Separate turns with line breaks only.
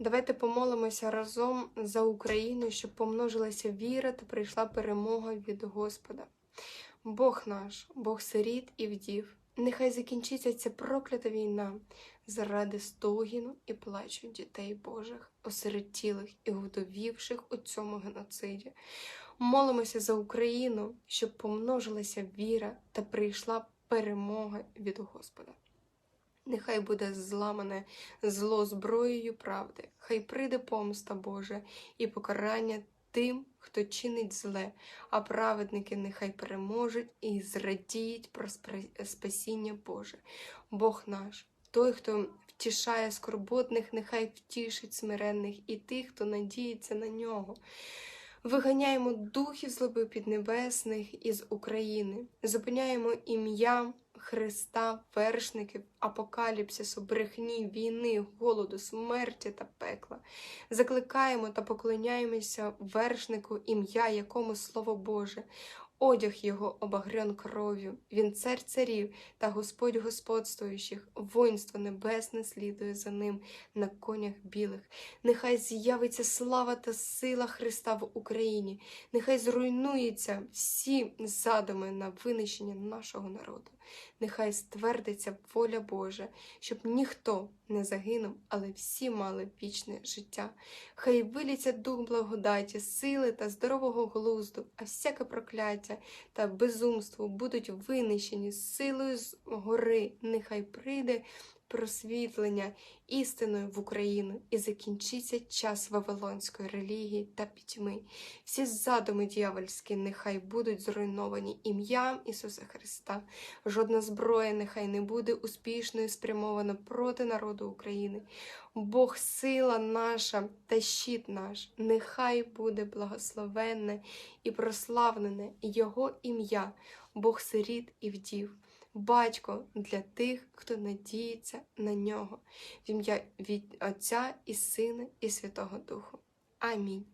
Давайте помолимося разом за Україну, щоб помножилася віра та прийшла перемога від Господа. Бог наш, Бог сиріт і вдів, нехай закінчиться ця проклята війна заради стогіну і плачу дітей Божих, осиротілих і вдовівших у цьому геноциді. Молимося за Україну, щоб помножилася віра та прийшла перемога від Господа. Нехай буде зламане зло зброєю правди, хай прийде помста Божа і покарання тим, хто чинить зле, а праведники нехай переможуть і зрадіють про спасіння Боже. Бог наш, той, хто втішає скорботних, нехай втішить смиренних і тих, хто надіється на нього. Виганяємо духів злоби піднебесних із України, зупиняємо ім'я Христа, вершників, апокаліпсису, брехні, війни, голоду, смерті та пекла. Закликаємо та поклоняємося вершнику, ім'я якому Слово Боже. Одяг його обагрен кров'ю, він цар царів та Господь господствуючих, воїнство небесне слідує за ним на конях білих. Нехай з'явиться слава та сила Христа в Україні, нехай зруйнуються всі задуми на винищення нашого народу. Нехай ствердиться воля Божа, щоб ніхто не загинув, але всі мали вічне життя. Хай виліться дух благодаті, сили та здорового глузду, а всяке прокляття та безумство будуть винищені силою з гори. Нехай прийде просвітлення істиною в Україну і закінчиться час вавилонської релігії та пітьми. Всі задуми дьявольські нехай будуть зруйновані ім'ям Ісуса Христа. Жодна зброя нехай не буде успішною спрямована проти народу України. Бог сила наша та щит наш, нехай буде благословенне і прославлене Його ім'я, Бог сиріт і вдів. Батько для тих, хто надіється на нього, в ім'я від Отця і Сина і Святого Духу. Амінь.